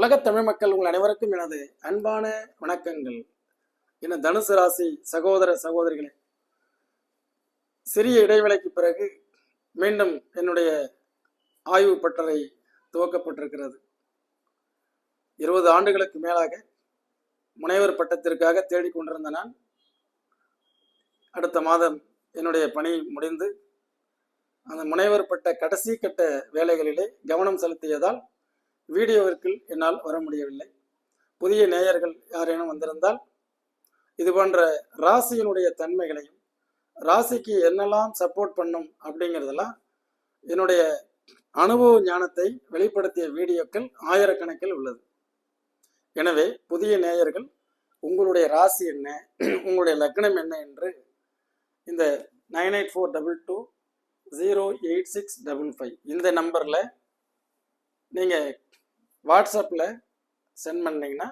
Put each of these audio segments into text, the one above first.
உலகத் தமிழ் மக்கள் உங்கள் அனைவருக்கும் எனது அன்பான வணக்கங்கள். என தனுசு ராசி சகோதர சகோதரிகளே சிறிய இடைவேளைக்கு பிறகு மீண்டும் என்னுடைய ஆய்வு பட்டறை துவக்கப்பட்டிருக்கிறது. இருபது ஆண்டுகளுக்கு மேலாக முனைவர் பட்டத்திற்காக தேடிக்கொண்டிருந்த நான் அடுத்த மாதம் என்னுடைய பணி முடிந்து அந்த முனைவர் பட்ட கடைசி கட்ட வேலைகளிலே கவனம் செலுத்தியதால் வீடியோவிற்குள் என்னால் வர முடியவில்லை. புதிய நேயர்கள் யாரேனும் வந்திருந்தால் இது போன்ற ராசியினுடைய தன்மைகளையும் ராசிக்கு என்னெல்லாம் சப்போர்ட் பண்ணும் அப்படிங்கிறதெல்லாம் என்னுடைய அனுபவ ஞானத்தை வெளிப்படுத்திய வீடியோக்கள் ஆயிரக்கணக்கில் உள்ளது. எனவே புதிய நேயர்கள் உங்களுடைய ராசி என்ன உங்களுடைய லக்னம் என்ன என்று இந்த nine eight four double two zero eight six double five இந்த நம்பரில் நீங்கள் வாட்ஸ்அப்பில் சென்ட் பண்ணிங்கன்னா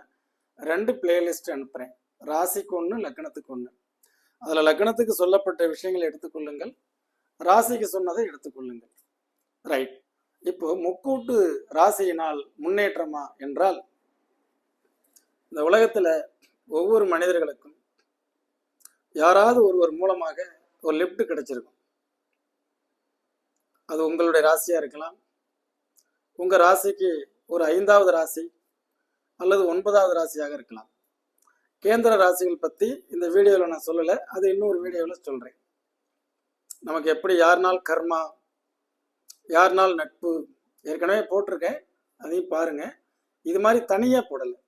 ரெண்டு பிளேலிஸ்ட் அனுப்புகிறேன் ராசிக்கு ஒன்று லக்னத்துக்கு ஒன்று அதில் லக்னத்துக்கு சொல்லப்பட்ட விஷயங்களை எடுத்துக்கொள்ளுங்கள். ராசிக்கு சொன்னதை எடுத்துக்கொள்ளுங்கள். ரைட் இப்போ முக்கூட்டு ராசியினால் முன்னேற்றமா என்றால் இந்த உலகத்தில் ஒவ்வொரு மனிதர்களுக்கும் யாராவது ஒருவர் மூலமாக ஒரு லிஃப்ட் கிடைச்சிருக்கும். அது உங்களுடைய ராசியாக இருக்கலாம். உங்கள் ராசிக்கு ஒரு ஐந்தாவது ராசி அல்லது ஒன்பதாவது ராசியாக இருக்கலாம். கேந்திர ராசிகள் பற்றி இந்த வீடியோவில் நான் சொல்லலை அது இன்னொரு வீடியோவில் சொல்கிறேன் நமக்கு எப்படி யார் கர்மா யார் நட்பு ஏற்கனவே போட்டிருக்கேன் அதையும் பாருங்க. இது மாதிரி தனியாக போடலை.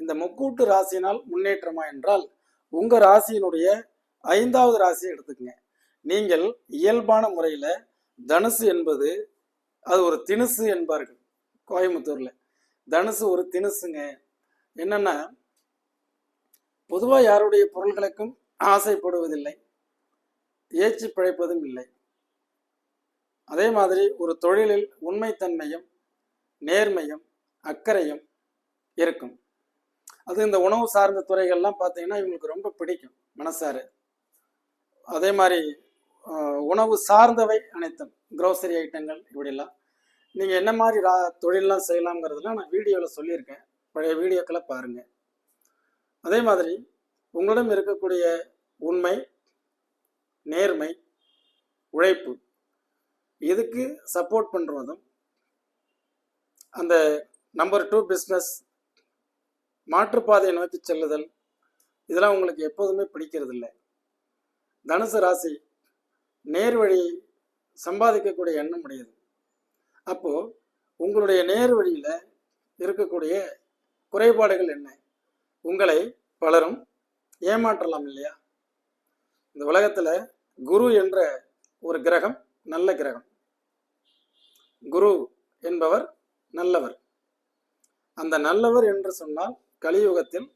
இந்த முக்கூட்டு ராசியினால் முன்னேற்றமா என்றால் உங்கள் ராசியினுடைய ஐந்தாவது ராசியை எடுத்துக்கங்க. நீங்கள் இயல்பான முறையில் தனுசு என்பது அது ஒரு திணுசு என்பார்கள். கோயம்புத்தூர்ல. தனுசு ஒரு தினுசுங்க. என்னன்னா பொதுவாக யாருடைய பொருள்களுக்கும் ஆசைப்படுவதில்லை. ஏச்சு பிழைப்பதும் இல்லை. அதே மாதிரி ஒரு தொழிலில் உண்மைத்தன்மையும் நேர்மையும் அக்கறையும் இருக்கும். அது இந்த உணவு சார்ந்த துறைகள்லாம் பார்த்தீங்கன்னா இவங்களுக்கு ரொம்ப பிடிக்கும் மனசாரு. அதே மாதிரி உணவு சார்ந்தவை அனைத்தும் க்ரோசரி ஐட்டங்கள் இப்படிலாம். நீங்கள் என்ன மாதிரி ரா தொழிலெலாம் செய்யலாங்கிறதுலாம் நான் வீடியோவில் சொல்லியிருக்கேன். பழைய வீடியோக்களை பாருங்கள் அதே மாதிரி உங்களிடம் இருக்கக்கூடிய உண்மை நேர்மை உழைப்பு இதுக்கு சப்போர்ட் பண்ணுறதும் அந்த நம்பர் டூ பிஸ்னஸ் மாற்றுப்பாதையை நோக்கி செல்லுதல் இதெல்லாம் உங்களுக்கு எப்போதுமே பிடிக்கிறது இல்லை தனுசு ராசி நேர்வழி சம்பாதிக்கக்கூடிய எண்ணம் உடையது. அப்போ உங்களுடைய நேர் வழியில இருக்கக்கூடிய குறைபாடுகள் என்ன? உங்களை பலரும் ஏமாற்றலாம் இல்லையா? இந்த உலகத்துல குரு என்ற ஒரு கிரகம் நல்ல கிரகம். குரு என்பவர் நல்லவர். அந்த நல்லவர் என்று சொன்னால் கலியுகத்தில்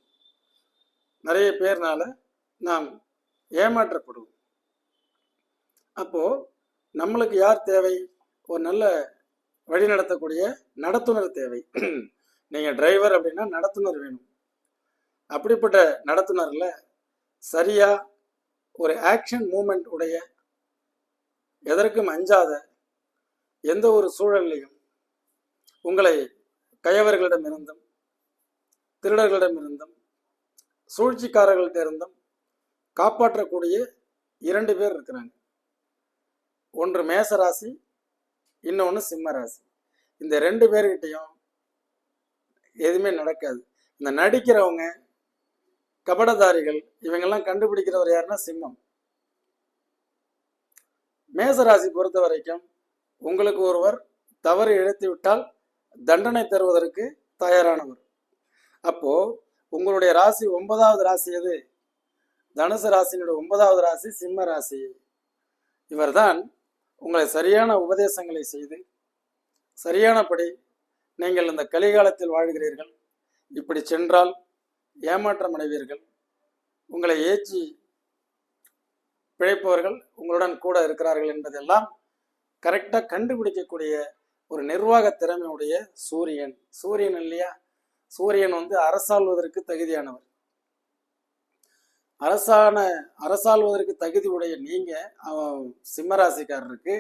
நிறைய பேர்னால நாம் ஏமாற்றப்படுவோம். அப்போ நம்மளுக்கு யார் தேவை? ஒரு நல்ல வழி நடத்தக்கூடிய நடத்துனர் தேவை. நீங்கள் டிரைவர் அப்படின்னா நடத்துனர் வேணும். அப்படிப்பட்ட நடத்துனரில் சரியாக ஒரு ஆக்ஷன் மூமெண்ட் உடைய எதற்கும் அஞ்சாத எந்த ஒரு சூழல்லையும் உங்களை கயவர்களிடமிருந்தும் திருடர்களிடமிருந்தும் சூழ்ச்சிக்காரர்கள்ட்ட இருந்தும் காப்பாற்றக்கூடிய இரண்டு பேர் இருக்கிறாங்க. ஒன்று மேச ராசி இன்னொன்று சிம்ம ராசி இந்த ரெண்டு பேர்கிட்டையும் எதுவுமே நடக்காது. இந்த நடிக்கிறவங்க கபடதாரிகள் இவங்கெல்லாம் கண்டுபிடிக்கிறவர் யாருன்னா சிம்மம். மேசராசி பொறுத்த வரைக்கும் உங்களுக்கு ஒருவர் தவறு இழைத்து விட்டால் தண்டனை தருவதற்கு தயாரானவர். அப்போ உங்களுடைய ராசி ஒன்பதாவது ராசி எது? தனுசு ராசியினுடைய ஒன்பதாவது ராசி சிம்ம ராசி. இவர்தான் உங்களை சரியான உபதேசங்களை செய்து சரியானபடி நீங்கள் இந்த கலிகாலத்தில் வாழ்கிறீர்கள். இப்படி சென்றால் ஏமாற்றம் அடைவீர்கள். உங்களை ஏற்றி பிழைப்பவர்கள் உங்களுடன் கூட இருக்கிறார்கள் என்பதெல்லாம் கரெக்டாக கண்டுபிடிக்கக்கூடிய ஒரு நிர்வாக திறமையுடைய சூரியன். சூரியன் இல்லையா? சூரியன் வந்து அரசாள்வதற்கு தகுதியானவர். அரசான அரசாள்வதற்கு தகுதி உடைய நீங்க அவன் சிம்மராசிக்காரருக்கு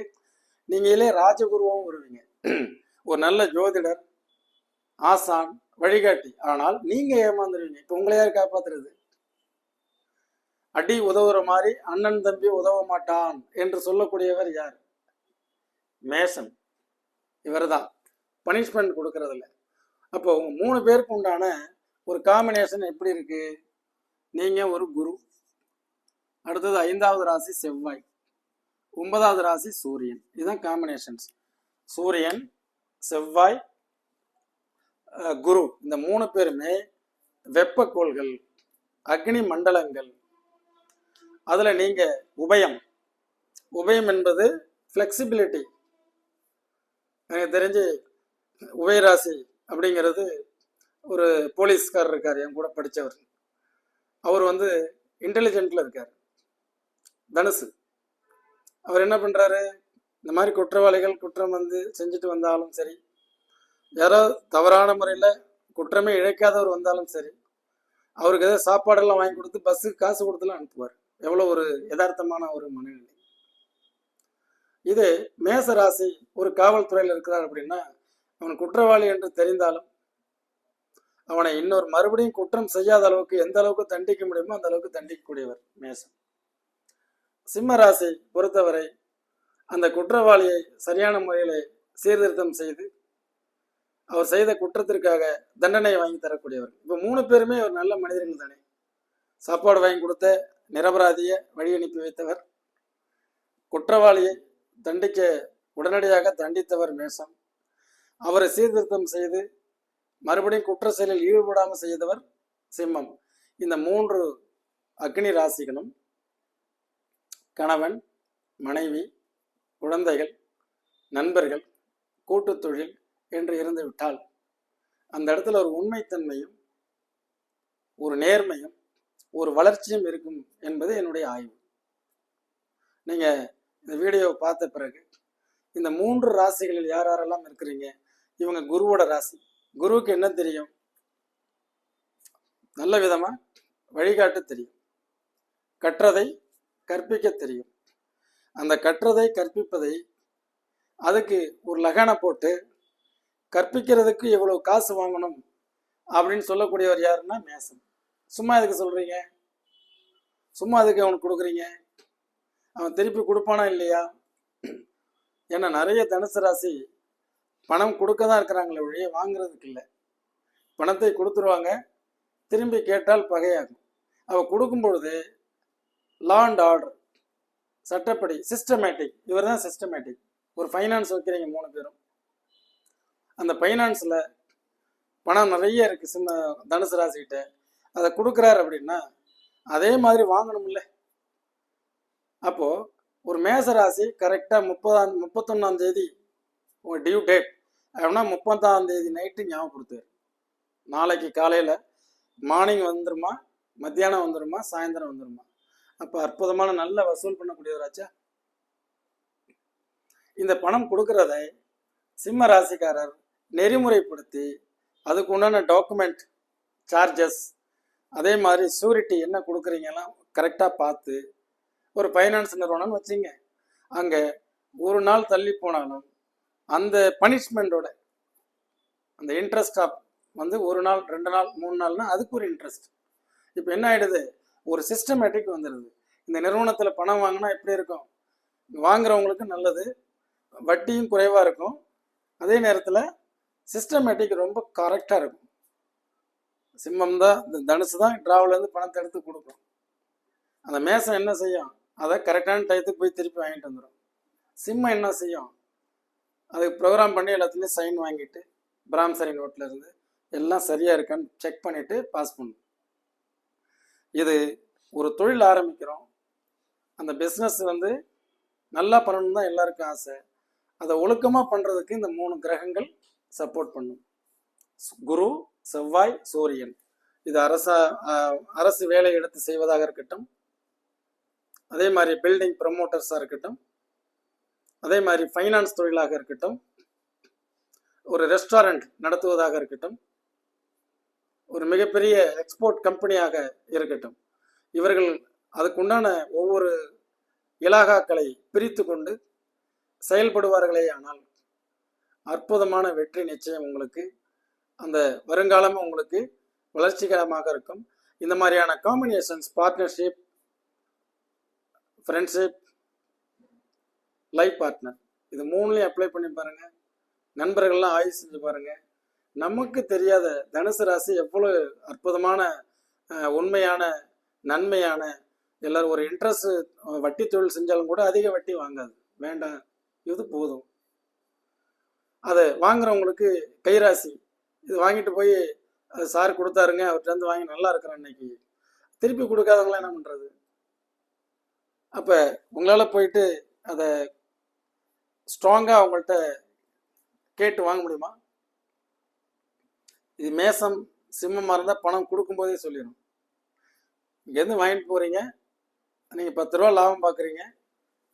நீங்களே ராஜகுருவாகவும் வருவீங்க. ஒரு நல்ல ஜோதிடர் ஆசான் வழிகாட்டி. ஆனால் நீங்க ஏமாந்துருவீங்க. இப்ப உங்களை யார் காப்பாத்துறது? அடி உதவுற மாதிரி அண்ணன் தம்பி உதவ மாட்டான் என்று சொல்லக்கூடியவர் யார்? மேசன். இவர்தான். பனிஷ்மெண்ட் கொடுக்கறதில்ல. அப்போ மூணு பேருக்கு உண்டான ஒரு காம்பினேஷன் எப்படி இருக்கு? நீங்க ஒரு குரு. அடுத்தது ஐந்தாவது ராசி செவ்வாய். ஒன்பதாவது ராசி சூரியன். இதுதான் காம்பினேஷன்ஸ் சூரியன் செவ்வாய் குரு. இந்த மூணு பேருமே வெப்பக்கோள்கள் அக்னி மண்டலங்கள். அதில் நீங்கள் உபயம். உபயம் என்பது ஃப்ளெக்சிபிலிட்டி எனக்கு தெரிஞ்சு உபயராசி அப்படிங்கிறது ஒரு போலீஸ்காரர் இருக்கார் என் கூட படித்தவர் அவர் வந்து இன்டெலிஜென்ட்ல இருக்கார். தனுசு. அவர் என்ன பண்றாரு? இந்த மாதிரி குற்றவாளிகள் குற்றம் வந்து செஞ்சுட்டு வந்தாலும் சரி யாரோ தவறான முறையில் குற்றமே இழைக்காதவர் வந்தாலும் சரி அவருக்கு ஏதாவது சாப்பாடெல்லாம் வாங்கி கொடுத்து பஸ்ஸுக்கு காசு கொடுத்துலாம் அனுப்புவார். எவ்வளோ ஒரு யதார்த்தமான ஒரு மனநிலை. இது மேச ராசி ஒரு காவல்துறையில் இருக்கிறார் அப்படின்னா அவன் குற்றவாளி என்று தெரிந்தாலும் அவனை இன்னொரு மறுபடியும் குற்றம் செய்யாத அளவுக்கு எந்த அளவுக்கு தண்டிக்க முடியுமோ அந்த அளவுக்கு தண்டிக்கக்கூடியவர் மேசம் சிம்ம ராசி பொறுத்தவரை அந்த குற்றவாளியை சரியான முறையில் சீர்திருத்தம் செய்து அவர் செய்த குற்றத்திற்காக தண்டனை வாங்கி தரக்கூடியவர். இப்போ மூணு பேருமே ஒரு நல்ல மனிதர்கள் தானே. சாப்பாடு வாங்கி கொடுத்த நிரபராதியை வழி அனுப்பி வைத்தவர். குற்றவாளியை தண்டிக்க உடனடியாக தண்டித்தவர் மேசம் அவரை சீர்திருத்தம் செய்து மறுபடியும் குற்ற செயலில் ஈடுபடாமல் செய்தவர் சிம்மம். இந்த மூன்று அக்னி ராசிகளும் கணவன் மனைவி குழந்தைகள் நண்பர்கள் கூட்டு தொழில் என்று இருந்து விட்டால் அந்த இடத்துல ஒரு உண்மைத்தன்மையும் ஒரு நேர்மையும் ஒரு வளர்ச்சியும் இருக்கும் என்பது என்னுடைய ஆய்வு. நீங்க இந்த வீடியோவை பார்த்த பிறகு இந்த மூன்று ராசிகளில் யார் யாரெல்லாம் இருக்கிறீங்க? இவங்க குருவோட ராசி. குருவுக்கு என்ன தெரியும்? நல்ல விதமா வழிகாட்ட தெரியும். கற்றதை கற்பிக்க தெரியும். அந்த கற்றதை கற்பிப்பதை அதுக்கு ஒரு லகனை போட்டு கற்பிக்கிறதுக்கு எவ்வளோ காசு வாங்கணும் அப்படின்னு சொல்லக்கூடியவர் யாருன்னா மேசன். சும்மா எதுக்கு சொல்றீங்க? சும்மா அதுக்கு அவனுக்கு கொடுக்குறீங்க? அவன் திருப்பி கொடுப்பானா இல்லையா? ஏன்னா நிறைய தனுசு ராசி பணம் கொடுக்க தான் இருக்கிறாங்களே ஒழிய வாங்குறதுக்கு இல்லை. பணத்தை கொடுத்துருவாங்க. திரும்பி கேட்டால் பகையாகும். அவள் கொடுக்கும் பொழுது லா அண்ட் ஆர்டர் சட்டப்படி சிஸ்டமேட்டிக் இவர் தான் சிஸ்டமேட்டிக் ஒரு ஃபைனான்ஸ் வைக்கிறீங்க மூணு பேரும். அந்த ஃபைனான்ஸில் பணம் நிறைய இருக்குது சிம்ம தனுசு ராசிக்கிட்ட. அதை கொடுக்குறாரு அப்படின்னா அதே மாதிரி வாங்கணும்ல. அப்போது ஒரு மேச ராசி கரெக்டாக முப்பதாம் முப்பத்தொன்னாம் தேதி உங்கள் டியூ டேட் அப்படின்னா முப்பத்தாம் தேதி நைட்டு ஞாபகப்படுத்துவார் நாளைக்கு காலையில் மார்னிங் வந்துருமா மத்தியானம் வந்துருமா சாயந்தரம் வந்துருமா? அப்போ அற்புதமான நல்ல வசூல் பண்ணக்கூடியவராச்சா? இந்த பணம் கொடுக்கறதை சிம்ம ராசிக்காரர் நெறிமுறைப்படுத்தி அதுக்கு உண்டான டாக்குமெண்ட் சார்ஜஸ் அதே மாதிரி சூரிட்டி என்ன கொடுக்குறீங்கலாம் கரெக்டாக பார்த்து ஒரு ஃபைனான்ஸ் நிறுவனம்னு வச்சுங்க. அங்கே ஒரு நாள் தள்ளி போனாலும் அந்த பனிஷ்மெண்ட்டோட அந்த இன்ட்ரெஸ்ட் ஆஃப் வந்து ஒரு நாள் ரெண்டு நாள் மூணு நாள்னா அதுக்கு ஒரு இன்ட்ரெஸ்ட் இப்போ என்ன ஆயிடுது? ஒரு சிஸ்டமேட்டிக் வந்துடுது. இந்த நிறுவனத்தில் பணம் வாங்கினா எப்படி இருக்கும்? வாங்குறவங்களுக்கு நல்லது வட்டியும் குறைவாக இருக்கும். அதே நேரத்தில் சிஸ்டமேட்டிக் ரொம்ப கரெக்டாக இருக்கும். சிம்மம் தான் இந்த தனுசு தான் டிராவலேருந்து பணத்தை எடுத்து கொடுக்கும். அந்த மேசம் என்ன செய்யும்? அதை கரெக்டான டயத்துக்கு போய் திருப்பி வாங்கிட்டு வந்துடும் சிம்மம் என்ன செய்யும்? அதுக்கு ப்ரோக்ராம் பண்ணி எல்லாத்துலேயும் சைன் வாங்கிட்டு பிராம்சரி நோட்டில் இருந்து எல்லாம் சரியாக இருக்கான்னு செக் பண்ணிவிட்டு பாஸ் பண்ணும் இது ஒரு தொழில் ஆரம்பிக்கிறோம். அந்த பிஸ்னஸ் வந்து நல்லா பண்ணணும் தான் எல்லாருக்கும் ஆசை. அதை ஒழுக்கமாக பண்ணுறதுக்கு இந்த மூணு கிரகங்கள் சப்போர்ட் பண்ணும். குரு செவ்வாய் சூரியன். இது அரசா அரசு வேலை எடுத்து செய்வதாக இருக்கட்டும். அதே மாதிரி பில்டிங் ப்ரமோட்டர்ஸாக இருக்கட்டும். அதே மாதிரி ஃபைனான்ஸ் தொழிலாக இருக்கட்டும் ஒரு ரெஸ்டாரண்ட் நடத்துவதாக இருக்கட்டும் ஒரு மிகப்பெரிய எக்ஸ்போர்ட் கம்பெனியாக இருக்கட்டும் இவர்கள் அதுக்குண்டான ஒவ்வொரு இலாகாக்களை பிரித்து கொண்டு செயல்படுவார்களே ஆனால் அற்புதமான வெற்றி நிச்சயம் உங்களுக்கு அந்த வருங்காலமும் உங்களுக்கு வளர்ச்சிகரமாக இருக்கும். இந்த மாதிரியான combinations partnership friendship life partner இது மூணுலையும் அப்ளை பண்ணி பாருங்க. நண்பர்கள்லாம் ஆய்வு செஞ்சு பாருங்க. நமக்கு தெரியாத தனுசு ராசி எவ்வளோ அற்புதமான உண்மையான நன்மையான எல்லாரும் ஒரு இன்ட்ரெஸ்ட் வட்டி தொழில் செஞ்சாலும் கூட அதிக வட்டி வாங்காது. வேண்டாம். இது போதும். அதை வாங்குறவங்களுக்கு கைராசி. இது வாங்கிட்டு போய் அது சார் கொடுத்தாருங்க. அவர்கிட்ட வாங்கி நல்லா இருக்கிறேன் இன்னைக்கு. திருப்பி கொடுக்காதவங்களாம் என்ன பண்ணுறது அப்போ உங்களால் போயிட்டு அதை ஸ்ட்ராங்காக அவங்கள்ட்ட கேட்டு வாங்க முடியுமா? இது மேசம் சிம்மமாக இருந்தால் பணம் கொடுக்கும்போதே சொல்லிடும் இங்கேருந்து வாங்கிட்டு போகிறீங்க நீங்கள் பத்து ரூபா லாபம் பார்க்குறீங்க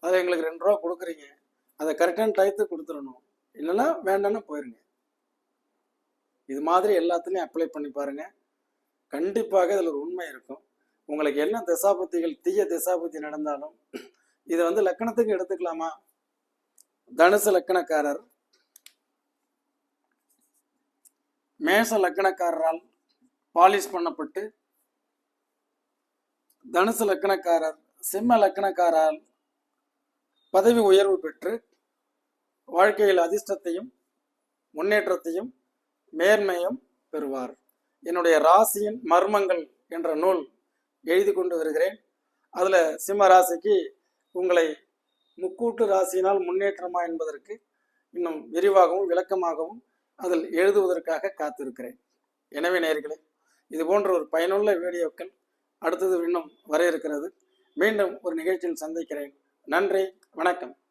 அதில் எங்களுக்கு ரெண்டு ரூபா கொடுக்குறீங்க. அதை கரெக்டான டயத்துக்கு கொடுத்துடணும். இல்லைன்னா வேண்டாம்னு போயிருங்க. இது மாதிரி எல்லாத்துலேயும் அப்ளை பண்ணி பாருங்கள் கண்டிப்பாக இதில் ஒரு உண்மை இருக்கும். உங்களுக்கு என்ன திசாபுத்திகள் தீய திசாபுத்தி நடந்தாலும் இதை வந்து லக்கணத்துக்கு எடுத்துக்கலாமா? தனுசு லக்கணக்காரர் மேச லக்கணக்காரரால் பாலிஷ் பண்ணப்பட்டு தனுசு லக்கணக்காரர் சிம்ம லக்கணக்காரால் பதவி உயர்வு பெற்று வாழ்க்கையில் அதிர்ஷ்டத்தையும் முன்னேற்றத்தையும் மேன்மையும் பெறுவார். என்னுடைய ராசியின் மர்மங்கள் என்ற நூல் எழுதி கொண்டு வருகிறேன். அதில் சிம்ம ராசிக்கு உங்களை முக்கூட்டு ராசியினால் முன்னேற்றமா என்பதற்கு இன்னும் விரிவாகவும் விளக்கமாகவும் அதில் எழுதுவதற்காக காத்திருக்கிறேன். எனவே நேர்களே இது போன்ற ஒரு பயனுள்ள வீடியோக்கள் அடுத்தது இன்னும் வர இருக்கிறது. மீண்டும் ஒரு நிகழ்ச்சியில் சந்திக்கிறேன். நன்றி வணக்கம்.